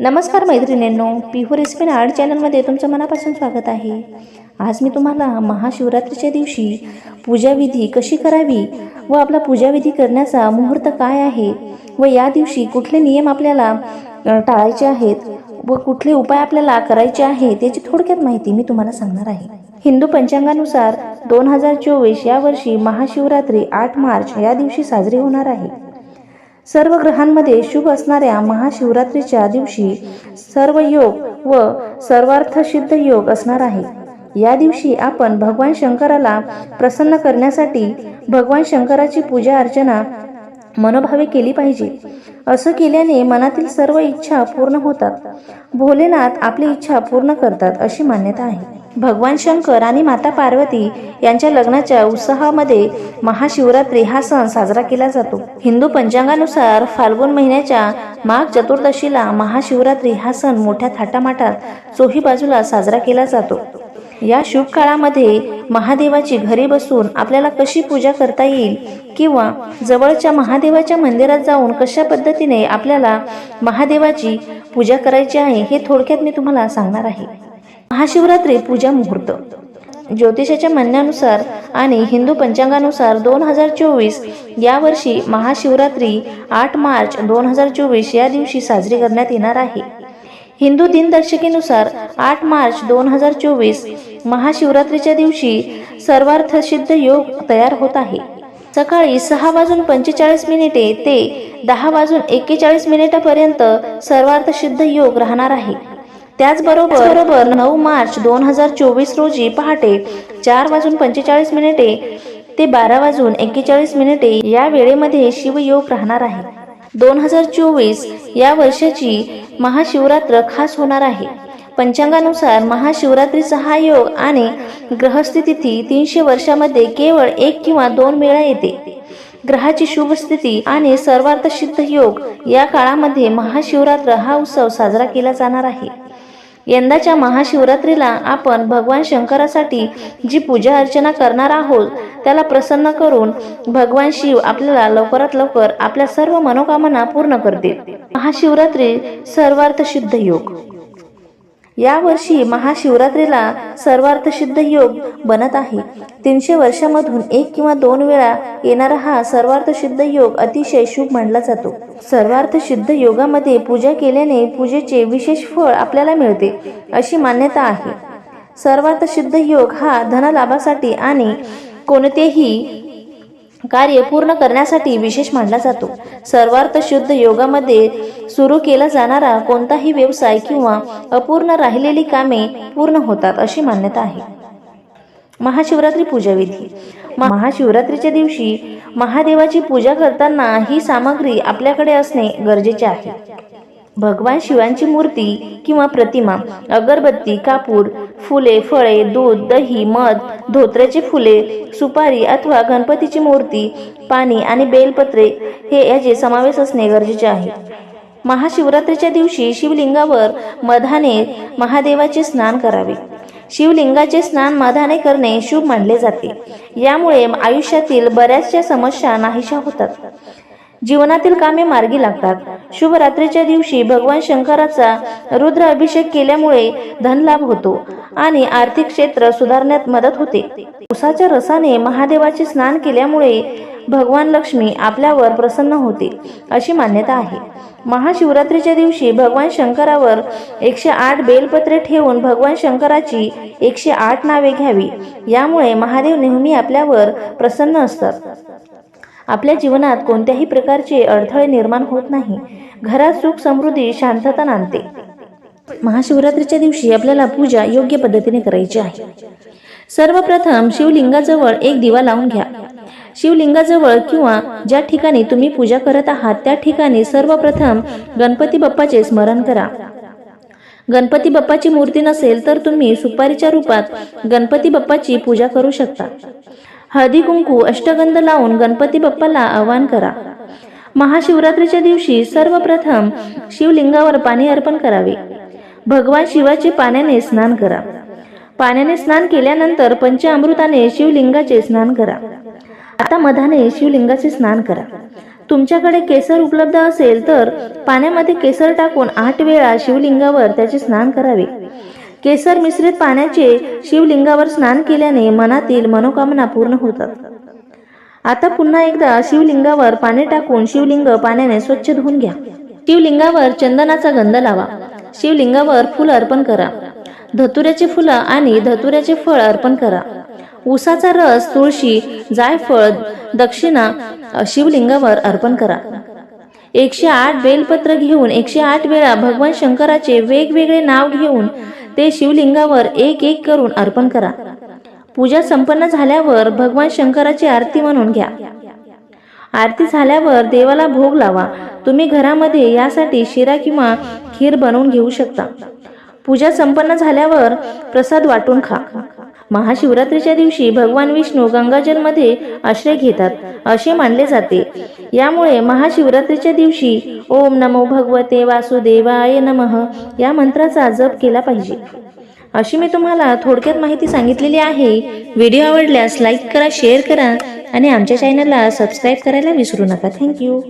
नमस्कार मैत्रिणींनो पिहू recipe art चॅनलमध्ये तुमचं मनापासून स्वागत आहे. आज मी तुम्हाला महाशिवरात्रीच्या दिवशी पूजाविधी कशी करावी व आपला पूजाविधी करण्याचा मुहूर्त काय आहे व या दिवशी कुठले नियम आपल्याला टाळायचे आहेत व कुठले उपाय आपल्याला करायचे आहे त्याची थोडक्यात माहिती मी तुम्हाला सांगणार आहे. हिंदू पंचांगानुसार दोन हजार चोवीस या वर्षी महाशिवरात्री आठ मार्च या दिवशी साजरी होणार आहे. सर्व ग्रहांमध्ये शुभ असणाऱ्या महाशिवरात्रीच्या दिवशी सर्व योग व सर्वार्थ सिद्ध योग असणार आहे. या दिवशी आपण भगवान शंकराला प्रसन्न करण्यासाठी भगवान शंकराची पूजा अर्चना मनोभावे केली पाहिजे. असं केल्याने मनातील सर्व इच्छा पूर्ण होतात. भोलेनाथ आपली इच्छा पूर्ण करतात अशी मान्यता आहे. भगवान शंकर आणि माता पार्वती यांच्या लग्नाच्या उत्साहामध्ये महाशिवरात्री हा सण साजरा केला जातो. हिंदू पंचांगानुसार फाल्गुन महिन्याच्या माघ चतुर्दशीला महाशिवरात्री हा सण मोठ्या थाटामाटात चोही बाजूला साजरा केला जातो. या शुभ काळामध्ये महादेवाची घरी बसून आपल्याला कशी पूजा करता येईल किंवा जवळच्या महादेवाच्या मंदिरात जाऊन कशा पद्धतीने आपल्याला महादेवाची पूजा करायची आहे हे थोडक्यात मी तुम्हाला सांगणार आहे. महाशिवरात्री पूजा मुहूर्त. ज्योतिषाच्या म्हणण्यानुसार आणि हिंदू पंचांगानुसार दोन हजार चोवीस या वर्षी महाशिवरात्री आठ मार्च दोन हजार चोवीस या दिवशी साजरी करण्यात येणार आहे. हिंदू दिनदर्शिकेनुसार आठ मार्च दोन हजार चोवीस महाशिवरात्रीच्या दिवशी सर्वार्थसिद्ध योग तयार होत आहे. सकाळी सहा वाजून पंचेचाळीस मिनिटे ते दहा वाजून एक्केचाळीस मिनिटापर्यंत सर्वार्थसिद्ध योग राहणार आहे. त्याचबरोबर बरोबर नऊ मार्च दोन हजार चोवीस रोजी पहाटे चार वाजून पंचेचाळीस मिनिटे ते बारा वाजून एक्केचाळीस मिनिटे या वेळेमध्ये शिवयोग राहणार आहे. दोन हजार चोवीस या वर्षाची महाशिवरात्र खास होणार आहे. पंचांगानुसार महाशिवरात्रीचा हा योग आणि ग्रहस्थिती तीनशे वर्षामध्ये केवळ एक किंवा दोन वेळा येते. ग्रहाची शुभ स्थिती आणि सर्वार्थ सिद्ध योग या काळामध्ये महाशिवरात्र हा उत्सव साजरा केला जाणार आहे. यंदाच्या महाशिवरात्रीला आपण भगवान शंकरासाठी जी पूजा अर्चना करणार आहोत त्याला प्रसन्न करून भगवान शिव आपल्याला लवकरात लवकर आपल्या सर्व मनोकामना पूर्ण करतील. महाशिवरात्री सर्वार्थ सिद्ध योग. यावर्षी महाशिवरात्रीला सर्वार्थसिद्ध योग बनत आहे. तीनशे वर्षामधून एक किंवा दोन वेळा येणारा हा सर्वार्थसिद्ध योग अतिशय शुभ मानला जातो. सर्वार्थसिद्ध योगामध्ये पूजा केल्याने पूजेचे विशेष फळ आपल्याला मिळते अशी मान्यता आहे. सर्वार्थसिद्ध योग हा धनलाभासाठी आणि कोणतेही कार्य पूर्ण करण्यासाठी विशेष मानला जातो. सर्वार्थ शुद्ध योगामध्ये सुरू केला जाणारा कोणताही व्यवसाय किंवा अपूर्ण राहिलेली कामे पूर्ण होतात अशी मान्यता आहे. महाशिवरात्री पूजाविधी महाशिवरात्रीच्या दिवशी महादेवाची पूजा करताना ही सामग्री आपल्याकडे असणे गरजेचे आहे. भगवान शिवांची मूर्ती किंवा प्रतिमा अगरबत्ती कापूर फुले फळे दूध दही मध धोत्र्याची फुले सुपारी अथवा गणपतीची मूर्ती पाणी आणि बेलपत्रे हे याचे समावेश असणे गरजेचे आहे. महाशिवरात्रीच्या दिवशी शिवलिंगावर मधाने महादेवाचे स्नान करावे. शिवलिंगाचे स्नान मधाने करणे शुभ मानले जाते. यामुळे आयुष्यातील बऱ्याचशा समस्या नाहीशा होतात. जीवनातील कामे मार्गी लागतात. शुभरात्रीच्या दिवशी भगवान शंकराचा रुद्र अभिषेक केल्यामुळे धनलाभ होतो आणि आर्थिक क्षेत्र सुधारण्यात मदत होते. उसाच्या रसाने महादेवाचे स्नान केल्यामुळे भगवान लक्ष्मी आपल्यावर प्रसन्न होते अशी मान्यता आहे. महाशिवरात्रीच्या दिवशी भगवान शंकरावर एकशे आठ बेलपत्रे ठेवून भगवान शंकराची एकशे आठ नावे घ्यावी. यामुळे महादेव नेहमी आपल्यावर प्रसन्न असतात. आपल्या जीवनात कोणत्याही प्रकारचे अडथळे निर्माण होत नाही. घरात सुख समृद्धी शांतता नांदते. महाशिवरात्रीच्या दिवशी आपल्याला पूजा योग्य पद्धतीने करायची आहे. सर्वप्रथम शिवलिंगाजवळ एक दिवा लावून घ्या. शिवलिंगाजवळ किंवा ज्या ठिकाणी तुम्ही पूजा करत आहात त्या ठिकाणी सर्वप्रथम गणपती बाप्पाचे स्मरण करा. गणपती बाप्पाची मूर्ती नसेल तर तुम्ही सुपारीच्या रूपात गणपती बाप्पाची पूजा करू शकता. हळदी कुंकू अष्टगंध लावून गणपती बाप्पाला आवाहन करा. महाशिवरात्रीच्या दिवशी सर्वप्रथम शिवलिंगावर पाणी अर्पण करावे. भगवान शिवाचे पाण्याने स्नान करा. पाण्याने स्नान केल्यानंतर पंचामृताने शिवलिंगाचे स्नान करा. आता मधाने शिवलिंगाचे स्नान करा. तुमच्याकडे केसर उपलब्ध असेल तर पाण्यामध्ये केसर टाकून आठ वेळा शिवलिंगावर त्याचे स्नान करावे. केसर मिश्रित पाण्याचे शिवलिंगावर स्नान केल्याने मनातील मनोकामना पूर्ण होतात. आता पुन्हा एकदा शिवलिंगावर पाणी टाकून शिवलिंग पाण्याने स्वच्छ धुवून घ्या. शिवलिंगावर चंदनाचा गंध लावा. शिवलिंगावर फुल अर्पण करा. धतुऱ्याचे फुलं आणि धतुऱ्याचे फळ अर्पण करा. उसाचा रस तुळशी जायफळ दक्षिणा शिवलिंगावर अर्पण करा. एकशे आठ बेलपत्र घेऊन एकशे आठ वेळा भगवान शंकराचे वेगवेगळे नाव घेऊन ते शिवलिंगावर एक एक करून अर्पण करा. पूजा संपन्न झाल्यावर भगवान शंकराची आरती म्हणून घ्या. आरती झाल्यावर देवाला भोग लावा. तुम्ही घरामध्ये यासाठी शिरा किंवा खीर बनवून घेऊ शकता. पूजा संपन्न झाल्यावर प्रसाद वाटून खा. महाशिवरात्रीच्या दिवशी भगवान विष्णू गंगाजलमध्ये आश्रय घेतात असे मानले जाते. यामुळे महाशिवरात्रीच्या दिवशी ओम नमो भगवते वासुदेवाय नमः या मंत्राचा जप केला पाहिजे. अशी मी तुम्हाला थोडक्यात माहिती सांगितलेली आहे. व्हिडिओ आवडल्यास लाईक करा शेअर करा आणि आमच्या चॅनलला सबस्क्राईब करायला विसरू नका. थँक्यू.